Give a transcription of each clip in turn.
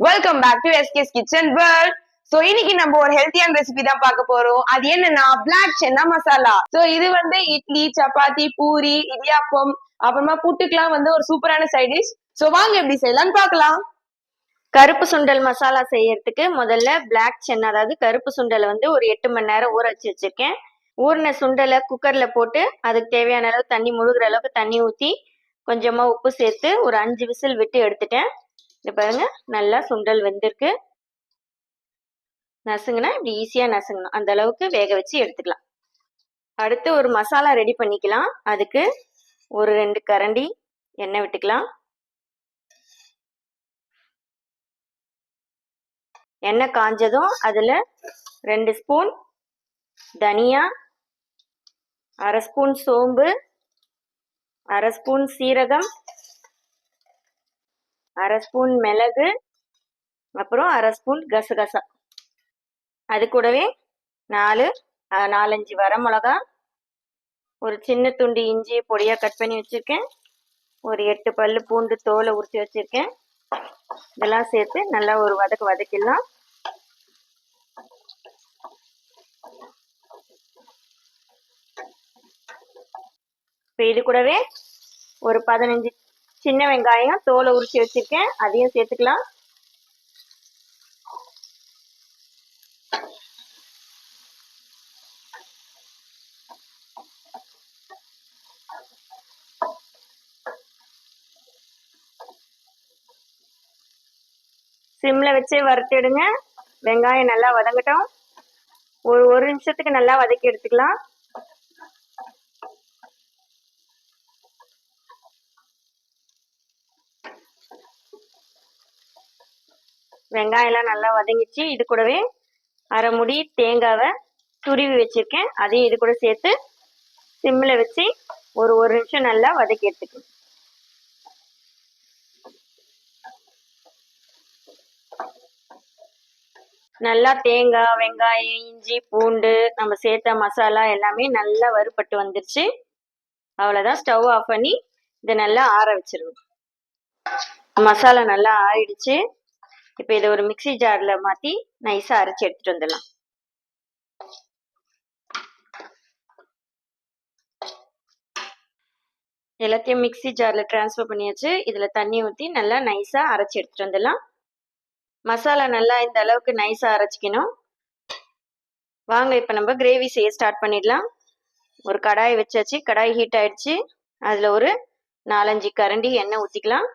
Welcome back to SK's kitchen world so இன்னைக்கு நம்ம ஒரு ஹெல்த்தியான ரெசிபி தான் பார்க்க போறோம். அது என்னன்னா பிளாக் சென்னா மசாலா சோ இது வந்து இட்லி சப்பாத்தி பூரி இடியாப்பம் அப்புறமா புட்டுக்கெல்லாம் வந்து ஒரு சூப்பரான சைட் டிஷ் சோ வாங்க எப்படி செய்யலாம்னு பார்க்கலாம். கருப்பு சுண்டல் மசாலா செய்யறதுக்கு முதல்ல பிளாக் சென்னா அதாவது கருப்பு சுண்டலை வந்து ஒரு எட்டு மணி நேரம் ஊற வச்சு வச்சிருக்கேன். ஊறின சுண்டலை குக்கர்ல போட்டு அதுக்கு தேவையான அளவு தண்ணி முழுகிற அளவுக்கு தண்ணி ஊற்றி கொஞ்சமா உப்பு சேர்த்து ஒரு அஞ்சு விசில் விட்டு எடுத்துட்டேன். இது பாருங்க நல்லா சுண்டல் வெந்திருக்கு. நசுங்கினா இப்படி ஈஸியாக நசுங்கணும். அந்த அளவுக்கு வேக வச்சு எடுத்துக்கலாம். அடுத்து ஒரு மசாலா ரெடி பண்ணிக்கலாம். அதுக்கு ஒரு ரெண்டு கரண்டி எண்ணெய் விட்டுக்கலாம். எண்ணெய் காஞ்சதும் அதில் ரெண்டு ஸ்பூன் தனியா அரை ஸ்பூன் சோம்பு அரை ஸ்பூன் சீரகம் அரை ஸ்பூன் மிளகு அப்புறம் அரை ஸ்பூன் கசகசா. அது கூடவே நாலு நாலஞ்சு வரமிளகா ஒரு சின்ன துண்டு இஞ்சி பொடியாக கட் பண்ணி வச்சுருக்கேன். ஒரு எட்டு பல்லு பூண்டு தோலை உரித்து வச்சுருக்கேன். இதெல்லாம் சேர்த்து நல்லா ஒரு வதக்கு வதக்கிடலாம். இப்போ இது கூடவே ஒரு பதினஞ்சு சின்ன வெங்காயம் தோலை உரிச்சு வச்சிருக்கேன். அதையும் சேர்த்துக்கலாம். சிம்ல வச்சு வறுத்துடுங்க வெங்காயம் நல்லா வதங்கட்டும். ஒரு ஒரு நிமிஷத்துக்கு நல்லா வதக்கி எடுத்துக்கலாம். வெங்காயம்லாம் நல்லா வதங்கிச்சு. இது கூடவே அரை முடி தேங்காவை துருவி வச்சிருக்கேன். அதையும் இது கூட சேர்த்து சிம்மில் வச்சு ஒரு ஒரு நிமிஷம் நல்லா வதக்கி எடுத்துக்கணும். நல்லா தேங்காய் வெங்காயம் இஞ்சி பூண்டு நம்ம சேர்த்த மசாலா எல்லாமே நல்லா வறுபட்டு வந்துருச்சு. அவ்வளோதான் ஸ்டவ் ஆஃப் பண்ணி இதை நல்லா ஆற வச்சிருவோம். மசாலா நல்லா ஆயிடுச்சு. இப்போ இதை ஒரு மிக்ஸி ஜாரில் மாற்றி நைஸாக அரைச்சி எடுத்துட்டு வந்துடலாம். எல்லாத்தையும் மிக்ஸி ஜாரில் ட்ரான்ஸ்ஃபர் பண்ணியாச்சு. இதில் தண்ணி ஊற்றி நல்லா நைஸாக அரைச்சி எடுத்துட்டு வந்துடலாம். மசாலா நல்லா இந்த அளவுக்கு நைஸாக அரைச்சிக்கணும். வாங்க இப்போ நம்ம கிரேவி செய்ய ஸ்டார்ட் பண்ணிடலாம். ஒரு கடாய் வச்சாச்சு. கடாய் ஹீட் ஆயிடுச்சு. அதில் ஒரு நாலஞ்சு கரண்டி எண்ணெய் ஊற்றிக்கலாம்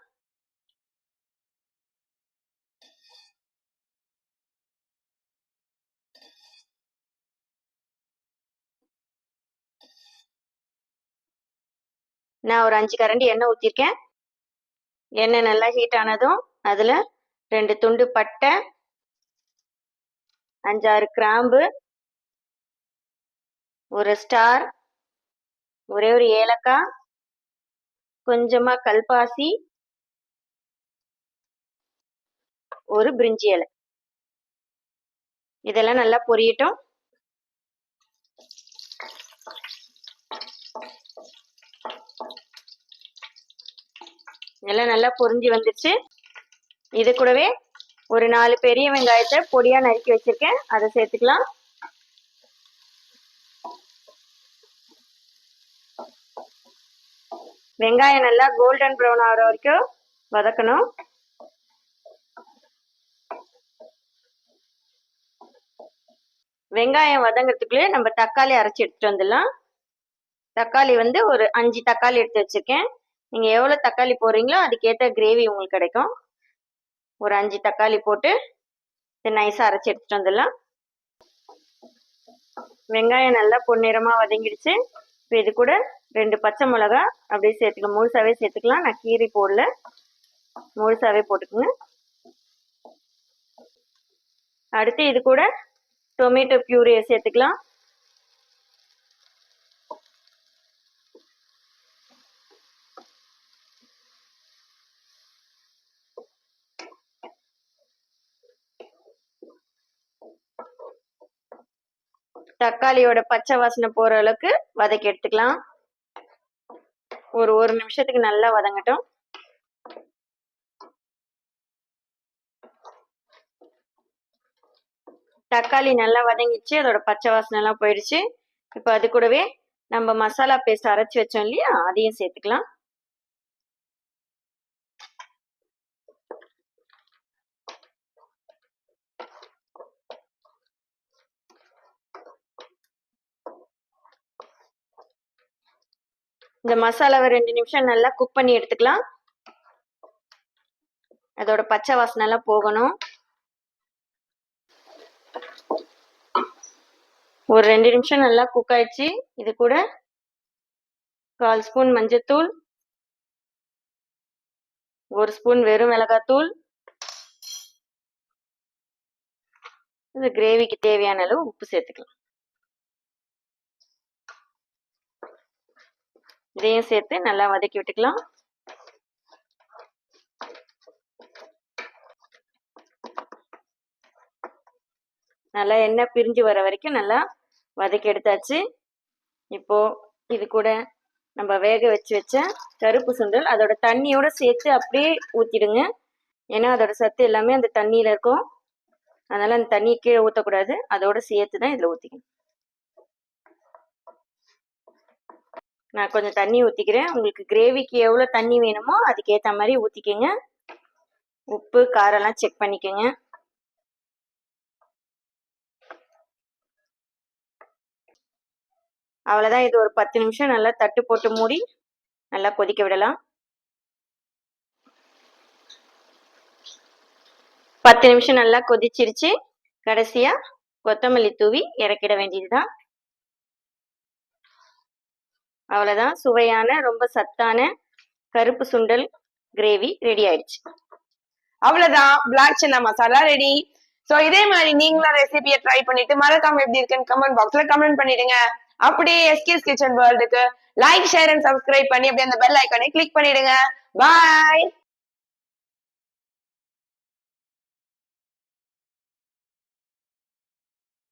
நான் ஒரு அஞ்சு கரண்டி எண்ணெய் ஊற்றிருக்கேன் எண்ணெய் நல்லா ஹீட் ஆனதும் அதில் ரெண்டு துண்டு பட்டை அஞ்சாறு கிராம்பு ஒரு ஸ்டார் ஒரே ஒரு ஏலக்காய் கொஞ்சமா கல்பாசி ஒரு பிரிஞ்சி இலை. இதெல்லாம் நல்லா பொரியட்டும். எல்லாம் நல்லா பொரிஞ்சு வந்துருச்சு இது கூடவே ஒரு நாலு பெரிய வெங்காயத்தை பொடியா நறுக்கி வச்சிருக்கேன். அதை சேர்த்துக்கலாம். வெங்காயம் நல்லா கோல்டன் ப்ரௌன் ஆகிற வரைக்கும் வதக்கணும். வெங்காயம் வதங்கிறதுக்குள்ளே நம்ம தக்காளி அரைச்சி எடுத்துட்டு வந்துடலாம். தக்காளி வந்து ஒரு அஞ்சு தக்காளி எடுத்து வச்சிருக்கேன். நீங்க எவ்வளவு தக்காளி போடுறீங்களோ அதுக்கேற்ற கிரேவி உங்களுக்கு கிடைக்கும். ஒரு அஞ்சு தக்காளி போட்டு இதை நைஸாக அரைச்சி எடுத்துட்டு வந்துடலாம். வெங்காயம் நல்லா பொன்னிறமா வதங்கிடுச்சு. இப்போ இது கூட ரெண்டு பச்சை மிளகா அப்படியே சேர்த்துக்கலாம். முழுசாவே சேர்த்துக்கலாம். நான் கீரி போடல. முழுசாவே போட்டுக்குங்க. அடுத்து இது கூட டொமேட்டோ பியூரியை சேர்த்துக்கலாம். தக்காளியோட பச்சை வாசனை போகிற அளவுக்கு வதக்கி எடுத்துக்கலாம். ஒரு ஒரு நிமிஷத்துக்கு நல்லா வதங்கட்டும். தக்காளி நல்லா வதங்கிச்சு அதோட பச்சை வாசனை எல்லாம் போயிடுச்சு. இப்போ அது கூடவே நம்ம மசாலா பேஸ்ட் அரைச்சி வச்சோம் இல்லையா அதையும் சேர்த்துக்கலாம். இந்த மசாலாவை ரெண்டு நிமிஷம் நல்லா குக் பண்ணி எடுத்துக்கலாம். அதோட பச்சை வாசனை எல்லாம் போகணும். ஒரு ரெண்டு நிமிஷம் நல்லா குக் ஆயிடுச்சு. இது கூட கால் ஸ்பூன் மஞ்சத்தூள் ஒரு ஸ்பூன் வெறும் மிளகாத்தூள். இது கிரேவிக்கு தேவையான அளவு உப்பு சேர்த்துக்கலாம். இதையும் சேர்த்து நல்லா வதக்கி விட்டுக்கலாம். நல்லா எண்ணெய் பிரிஞ்சு வர வரைக்கும் நல்லா வதக்கி எடுத்தாச்சு. இப்போ இது கூட நம்ம வேக வச்சு வச்ச கருப்பு சுண்டல் அதோட தண்ணியோட சேர்த்து அப்படியே ஊத்திடுங்க. ஏன்னா அதோட சத்து எல்லாமே அந்த தண்ணியில இருக்கும். அதனால அந்த தண்ணி கீழே ஊற்றக்கூடாது அதோட சேர்த்து தான் இதில் ஊற்றிக்கணும் நான் கொஞ்சம் தண்ணி ஊற்றிக்கிறேன் உங்களுக்கு கிரேவிக்கு எவ்வளோ தண்ணி வேணுமோ அதுக்கேற்ற மாதிரி ஊற்றிக்கோங்க உப்பு காரெல்லாம் செக் பண்ணிக்கோங்க. அவ்வளோதான் இது ஒரு பத்து நிமிஷம் நல்லா தட்டு போட்டு மூடி நல்லா கொதிக்க விடலாம். பத்து நிமிஷம் நல்லா கொதிச்சிருச்சு. கடைசியாக கொத்தமல்லி தூவி இறக்கிட வேண்டியதுதான். அவ்வளோதான் சுவையான ரொம்ப சத்தான கருப்பு சுண்டல் கிரேவி ரெடி ஆயிடுச்சு. அவ்வளவுதான். Black chana masala ready so இதே மாதிரி நீங்களும் ரெசிபியை ட்ரை பண்ணிட்டு மறக்காம எப்படி இருக்குன்னு கமெண்ட் பாக்ஸ்ல கமெண்ட் பண்ணிடுங்க. அப்படியே எஸ்கேஸ் கிச்சன் வேர்ல்டுக்கு லைக் ஷேர் அண்ட் சப்ஸ்கிரைப் பண்ணி அப்படியே அந்த பெல் ஐக்கானே கிளிக் பண்ணிடுங்க. பாய்